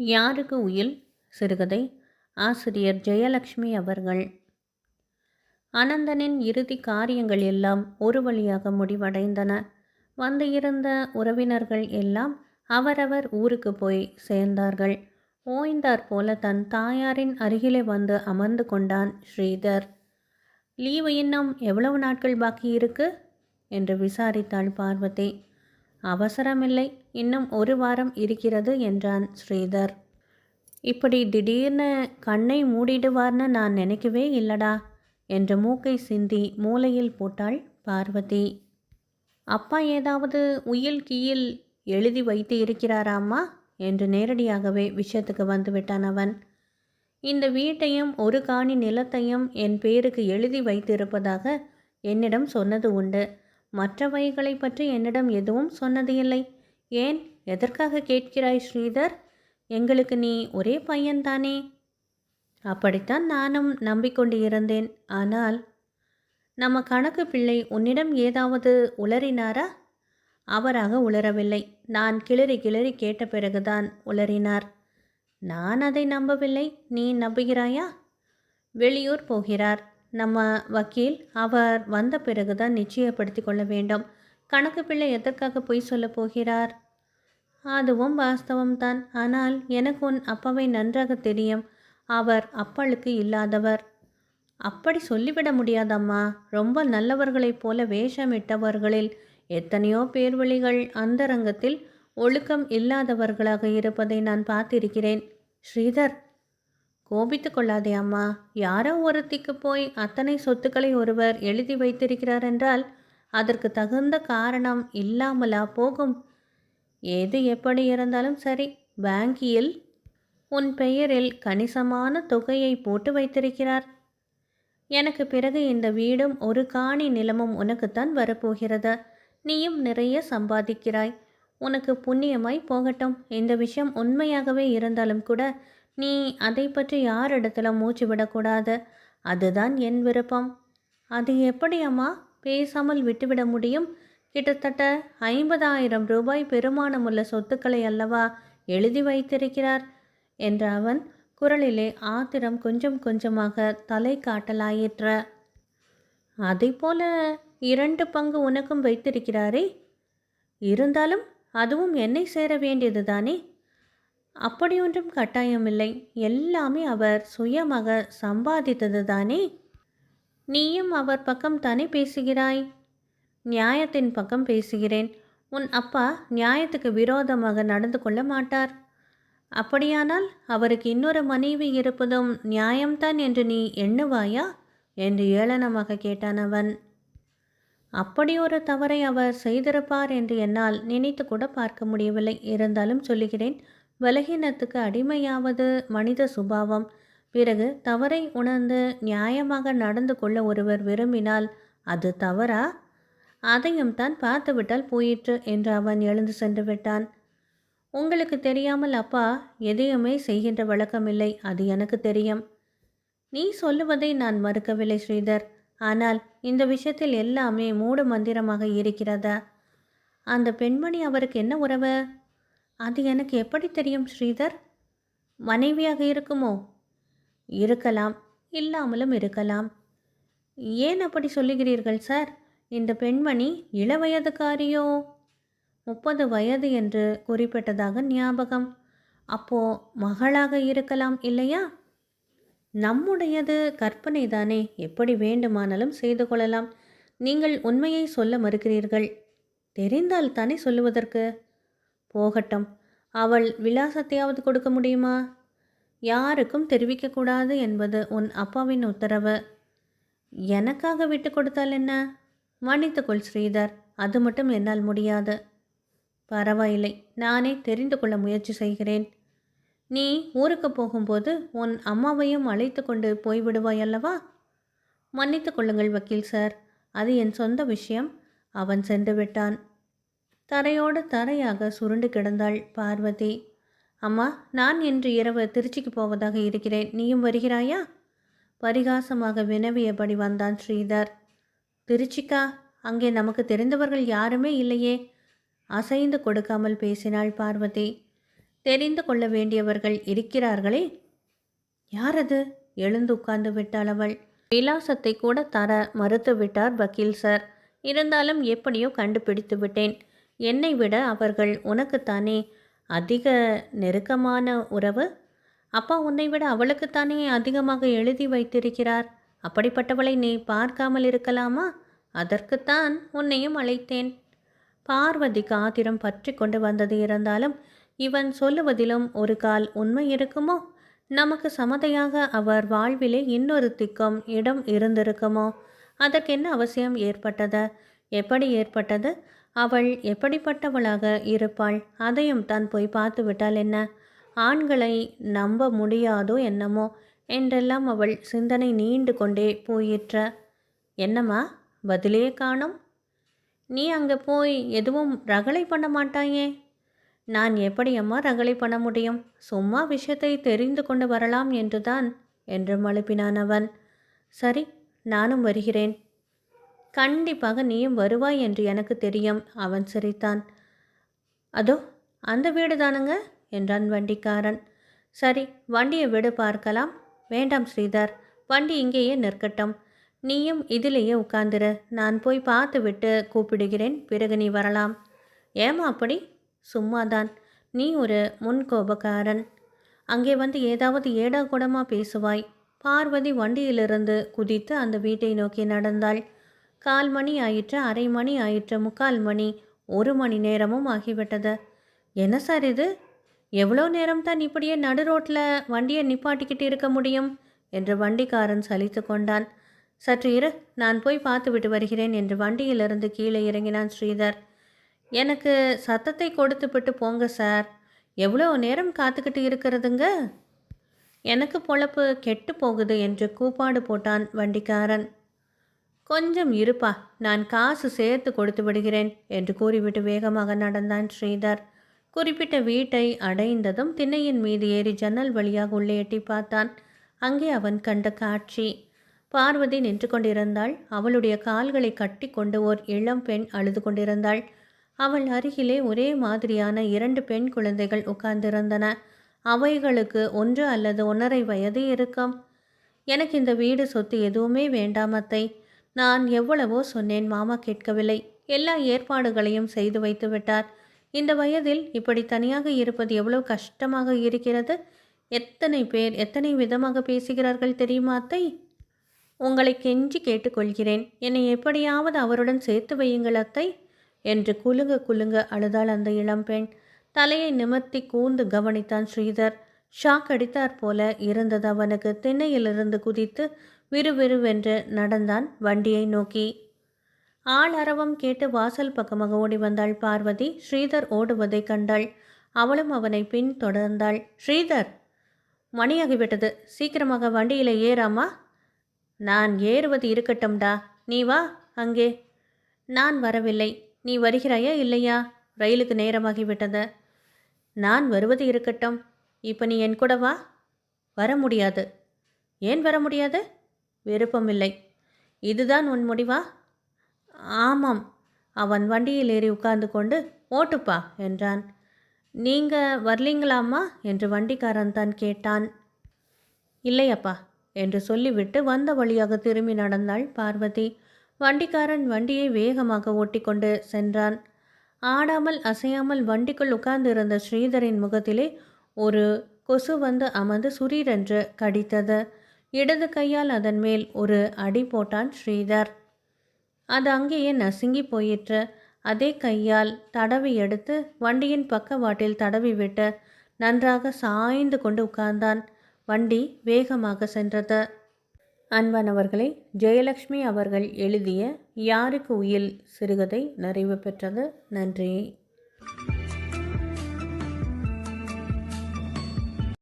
யாருக்கு உயில் சிறுகதை? ஆசிரியர் ஜெயலக்ஷ்மி அவர்கள். அனந்தனின் இறுதி காரியங்கள் எல்லாம் ஒரு வழியாக முடிவடைந்தன. வந்து இருந்த உறவினர்கள் எல்லாம் அவரவர் ஊருக்கு போய் சேர்ந்தார்கள். ஓய்ந்தார் போல தன் தாயாரின் அருகிலே வந்து அமர்ந்து கொண்டான் ஸ்ரீதர். லீவு இன்னும் எவ்வளவு நாட்கள் பாக்கி இருக்கு என்று விசாரித்தாள் பார்வதி. அவசரமில்லை. இன்னும் ஒரு வாரம் இருக்கிறது என்றான் ஸ்ரீதர். இப்படி திடீர்னு கண்ணை மூடிடுவார்னு நான் நினைக்கவே இல்லடா என்று மூக்கை சிந்தி மூலையில் போட்டாள் பார்வதி. அப்பா ஏதாவது உயில் கீயில் எழுதி வைத்து இருக்கிறாராம்மா? என்று நேரடியாகவே விஷயத்துக்கு வந்துவிட்டான் அவன். இந்த வீட்டையும் ஒரு காணி நிலத்தையும் என் பேருக்கு எழுதி வைத்திருப்பதாக என்னிடம் சொன்னது உண்டு. மற்றவைகளை பற்றி என்னிடம் எதுவும் சொன்னது இல்லை ஏன்? எதற்காக கேட்கிறாய் ஸ்ரீதர்? எங்களுக்கு நீ ஒரே பையன்தானே? அப்படித்தான் நானும் நம்பிக்கொண்டு இருந்தேன் ஆனால் நம்ம கணக்கு பிள்ளை உன்னிடம் ஏதாவது உளறினாரா? அவராக உளரவில்லை. நான் கிளறி கிளறி கேட்ட பிறகுதான் உளறினார். நான் அதை நம்பவில்லை. நீ நம்புகிறாயா? வெளியூர் போகிறார். நம்ம வக்கீல் அவர் வந்த பிறகுதான் நிச்சயப்படுத்தி கொள்ள வேண்டும். கணக்கு பிள்ளை எதற்காக பொய் சொல்லப் போகிறார்? அதுவும் வாஸ்தவம்தான். ஆனால் எனக்கு உன் அப்பாவை நன்றாக தெரியும். அவர் அப்பளுக்கு இல்லாதவர். அப்படி சொல்லிவிட முடியாதம்மா. ரொம்ப நல்லவர்களைப் போல வேஷமிட்டவர்களில் எத்தனையோ பேர்வழிகள் அந்தரங்கத்தில் ஒழுக்கம் இல்லாதவர்களாக இருப்பதை நான் பார்த்திருக்கிறேன். ஸ்ரீதர் கோபித்து கொள்ளாதே அம்மா. யாரோ ஒருத்திக்கு போய் அத்தனை சொத்துக்களை ஒருவர் எழுதி வைத்திருக்கிறார் என்றால் அதற்கு தகுந்த காரணம் இல்லாமலா போகும்? எது எப்படி இருந்தாலும் சரி பேங்கியில் உன் பெயரில் கணிசமான தொகையை போட்டு வைத்திருக்கிறார். எனக்கு பிறகு இந்த வீடும் ஒரு காணி நிலமும் உனக்குத்தான் வரப்போகிறது. நீயும் நிறைய சம்பாதிக்கிறாய். உனக்கு புண்ணியமாய் போகட்டும். இந்த விஷயம் உண்மையாகவே இருந்தாலும் கூட நீ அதை பற்றி யாரிடத்துல மூச்சு விடக்கூடாது? அதுதான் என் விருப்பம். அது எப்படி அம்மா? பேசாமல் விட்டுவிட முடியும்? கிட்டத்தட்ட ஐம்பதாயிரம் ரூபாய் பெருமானமுள்ள சொத்துக்களை அல்லவா எழுதி வைத்திருக்கிறார்? என்ற அவன் குரலிலே ஆத்திரம் கொஞ்சம் கொஞ்சமாக தலை காட்டலாயிற்ற. போல இரண்டு பங்கு உனக்கும் வைத்திருக்கிறாரே. இருந்தாலும் அதுவும் என்னை சேர வேண்டியது தானே அப்படியொன்றும் கட்டாயமில்லை. எல்லாமே அவர் சுயமாக சம்பாதித்தது தானே நீயும் அவர் பக்கம் தானே பேசுகிறாய்? நியாயத்தின் பக்கம் பேசுகிறேன். உன் அப்பா நியாயத்துக்கு விரோதமாக நடந்து கொள்ள மாட்டார். அப்படியானால் அவருக்கு இன்னொரு மனைவி இருப்பதும் நியாயம்தான் என்று நீ எண்ணுவாயா? என்று ஏளனமாக கேட்டான் அவன். அப்படி ஒரு தவறை அவர் செய்திருப்பார் என்று என்னால் நினைத்து கூட பார்க்க முடியவில்லை. இருந்தாலும் சொல்லுகிறேன் பலகீனத்துக்கு அடிமையாவது மனித சுபாவம். பிறகு தவறை உணர்ந்து நியாயமாக நடந்து கொள்ள ஒருவர் விரும்பினால் அது தவறா? அதையும் தான் பார்த்துவிட்டால் போயிற்று என்று அவன் எழுந்து சென்று விட்டான். உங்களுக்கு தெரியாமல் அப்பா எதையுமே செய்கின்ற வழக்கமில்லை அது எனக்கு தெரியும். நீ சொல்லுவதை நான் மறுக்கவில்லை ஸ்ரீதர். ஆனால் இந்த விஷயத்தில் எல்லாமே மூட மந்திரமாக இருக்கிறதா? அந்த பெண்மணி அவருக்கு என்ன உறவு? அது எனக்கு எப்படி தெரியும் ஸ்ரீதர்? மனைவியாக இருக்குமோ? இருக்கலாம் இல்லாமலும் இருக்கலாம். ஏன் அப்படி சொல்லுகிறீர்கள் சார்? இந்த பெண்மணி இளவயதுக்காரியோ முப்பது வயது என்று குறிப்பிட்டதாக ஞாபகம். அப்போ மகளாக இருக்கலாம் இல்லையா? நம்முடையது கற்பனை தானே எப்படி வேண்டுமானாலும் செய்து கொள்ளலாம். நீங்கள் உண்மையை சொல்ல மறுக்கிறீர்கள். தெரிந்தால் தானே சொல்லுவதற்கு? போகட்டும். அவள் விலாசத்தையாவது கொடுக்க முடியுமா? யாருக்கும் தெரிவிக்கக்கூடாது என்பது உன் அப்பாவின் உத்தரவு. எனக்காக விட்டு கொடுத்தால் என்ன? மன்னித்துக்கொள் ஸ்ரீதர் அது மட்டும் என்னால் முடியாது. பரவாயில்லை நானே தெரிந்து கொள்ள முயற்சி செய்கிறேன். நீ ஊருக்கு போகும்போது உன் அம்மாவையும் அழைத்து கொண்டு போய்விடுவாய் அல்லவா? மன்னித்து கொள்ளுங்கள் வக்கீல் சார் அது என் சொந்த விஷயம். அவன் சென்று விட்டான். தரையோடு தரையாக சுருண்டு கிடந்தாள் பார்வதி. அம்மா நான் இன்று இரவு திருச்சிக்கு போவதாக இருக்கிறேன். நீயும் வருகிறாயா? பரிகாசமாக வினவியபடி வந்தான் ஸ்ரீதர். திருச்சிக்கா? அங்கே நமக்கு தெரிந்தவர்கள் யாருமே இல்லையே. அசைந்து கொடுக்காமல் பேசினாள் பார்வதி. தெரிந்து கொள்ள வேண்டியவர்கள் இருக்கிறார்களே? யார் அது எழுந்து உட்கார்ந்து விட்டாள் அவள். விலாசத்தை கூட தர மறுத்து விட்டார் வக்கீல் சார். இருந்தாலும் எப்படியோ கண்டுபிடித்து விட்டேன். என்னை விட அவர்கள் உனக்குத்தானே அதிக நெருக்கமான உறவு? அப்பா உன்னை விட அவளுக்குத்தானே அதிகமாக எழுதி வைத்திருக்கிறார்? அப்படிப்பட்டவளை நீ பார்க்காமல் இருக்கலாமா? அதற்குத்தான் உன்னையும் அழைத்தேன். பார்வதிக்கு ஆத்திரம் பற்றி கொண்டு வந்தது இருந்தாலும் இவன் சொல்லுவதிலும் ஒரு கால் உண்மை இருக்குமோ? நமக்கு சமதையாக அவர் வாழ்விலே இன்னொருத்திக்கும் இடம் இருந்திருக்குமோ? அதற்கென்ன அவசியம் ஏற்பட்டது? எப்படி ஏற்பட்டது? அவள் எப்படிப்பட்டவளாக இருப்பாள்? அதையும் தான் போய் பார்த்து விட்டால் என்ன? ஆண்களை நம்ப முடியாதோ என்னமோ? என்றெல்லாம் அவள் சிந்தனை நீண்டு கொண்டே போயிற்ற. என்னம்மா பதிலே காணோம்? நீ அங்கே போய் எதுவும் ரகளை பண்ண மாட்டாயே? நான் எப்படி அம்மா ரகளை பண்ண முடியும்? சும்மா விஷயத்தை தெரிந்து கொண்டு வரலாம் என்றுதான் என்று மழுப்பினான் அவன். சரி நானும் வருகிறேன். கண்டிப்பாக நீயும் வருவாய் என்று எனக்கு தெரியும் அவன் சிரித்தான். அதோ அந்த வீடு தானுங்க என்றான் வண்டிக்காரன். சரி வண்டியை விடு பார்க்கலாம். வேண்டாம் ஸ்ரீதர் வண்டி இங்கேயே நிற்கட்டும். நீயும் இதிலேயே உட்கார்ந்துரு. நான் போய் பார்த்து விட்டு கூப்பிடுகிறேன் பிறகு நீ வரலாம். ஏமா அப்படி? சும்மாதான். நீ ஒரு முன்கோபக்காரன். அங்கே வந்து ஏதாவது ஏடா கூடமாக பேசுவாய். பார்வதி வண்டியிலிருந்து குதித்து அந்த வீட்டை நோக்கி நடந்தாள். கால் மணி ஆயிற்று அரை மணி ஆயிற்று முக்கால் மணி ஒரு மணி நேரமும் ஆகிவிட்டது. என்ன சார் இது? எவ்வளோ நேரம் தான் இப்படியே நடு ரோட்டில் வண்டியை நிப்பாட்டிக்கிட்டு இருக்க முடியும்? என்று வண்டிக்காரன் சலித்து கொண்டான். சற்று இரு நான் போய் பார்த்துவிட்டு வருகிறேன் என்று வண்டியிலிருந்து கீழே இறங்கினான் ஸ்ரீதர். எனக்கு சத்தத்தை கொடுத்துவிட்டு போங்க சார். எவ்வளோ நேரம் காத்துக்கிட்டு இருக்கிறதுங்க? எனக்கு பொழப்பு கெட்டு போகுது என்று கூப்பாடு போட்டான் வண்டிக்காரன். கொஞ்சம் இருப்பா நான் காசு சேர்த்து கொடுத்து விடுகிறேன் என்று கூறிவிட்டு வேகமாக நடந்தான் ஸ்ரீதர். குறிப்பிட்ட வீட்டை அடைந்ததும் திண்ணையின் மீது ஏறி ஜன்னல் வழியாக உள்ளே எட்டி பார்த்தான். அங்கே அவன் கண்ட காட்சி. பார்வதி நின்று கொண்டிருந்தாள். அவளுடைய கால்களை கட்டி கொண்டு ஓர் இளம் பெண் அழுது கொண்டிருந்தாள். அவள் அருகிலே ஒரே மாதிரியான இரண்டு பெண் குழந்தைகள் உட்கார்ந்திருந்தன. அவைகளுக்கு ஒன்று அல்லது ஒன்றரை வயது இருக்கும். எனக்கு இந்த வீடு சொத்து எதுவுமே வேண்டாமத்தை நான் எவ்வளவோ சொன்னேன் மாமா கேட்கவில்லை. எல்லா ஏற்பாடுகளையும் செய்து வைத்து விட்டார். இந்த வயதில் இப்படி தனியாக இருப்பது எவ்வளவு கஷ்டமாக இருக்கிறது? எத்தனை பேர் எத்தனை விதமாக பேசுகிறார்கள் தெரியுமா அத்தை? உங்களை கெஞ்சி கேட்டுக்கொள்கிறேன். என்னை எப்படியாவது அவருடன் சேர்த்து வையுங்கள் அத்தை என்று குலுங்க குலுங்க அழுதாள் அந்த இளம்பெண் தலையை நிமிர்த்தி கூந்து கவனித்தான் ஸ்ரீதர். ஷாக் அடித்தாற் போல இருந்தது அவனுக்கு. திண்ணையிலிருந்து குதித்து விறுவிறுவென்று நடந்தான் வண்டியை நோக்கி. ஆள் அரவம் கேட்டு வாசல் பக்கமாக ஓடி வந்தாள் பார்வதி. ஸ்ரீதர் ஓடுவதை கண்டாள். அவளும் அவனை பின் தொடர்ந்தாள். ஸ்ரீதர்! மணியாகிவிட்டது. சீக்கிரமாக வண்டியில் ஏறாமா? நான் ஏறுவது இருக்கட்டும்டா. நீ வா அங்கே. நான் வரவில்லை. நீ வருகிறாயா இல்லையா? ரயிலுக்கு நேரமாகிவிட்டது. நான் வருவது இருக்கட்டும். இப்போ நீ என் கூட வா. வர முடியாது. ஏன் வர முடியாது? விருப்பமில்லை. இதுதான் உன் முடிவா? ஆமாம். அவன் வண்டியில் ஏறி உட்கார்ந்து கொண்டு ஓட்டுப்பா என்றான். நீங்கள் வரலீங்களாம்மா? என்று வண்டிக்காரன் தான் கேட்டான். இல்லையப்பா என்று சொல்லிவிட்டு வந்த வழியாக திரும்பி நடந்தாள் பார்வதி. வண்டிக்காரன் வண்டியை வேகமாக ஓட்டிக்கொண்டு சென்றான். ஆடாமல் அசையாமல் வண்டிக்குள் உட்கார்ந்திருந்த ஸ்ரீதரின் முகத்திலே ஒரு கொசு வந்து அமர்ந்து சுரீரென்று கடித்தது. இடது கையால் அதன் மேல் ஒரு அடி போட்டான் ஸ்ரீதர். அது அங்கேயே நசுங்கி போயிற்று. அதே கையால் தடவி எடுத்து வண்டியின் பக்கவாட்டில் தடவி விட்டு நன்றாக சாய்ந்து கொண்டு உட்கார்ந்தான். வண்டி வேகமாக சென்றது. அவர்களை ஜெயலக்ஷ்மி அவர்கள் எழுதிய யாருக்கு உயில் சிறுகதை நிறைவு பெற்றது? நன்றி.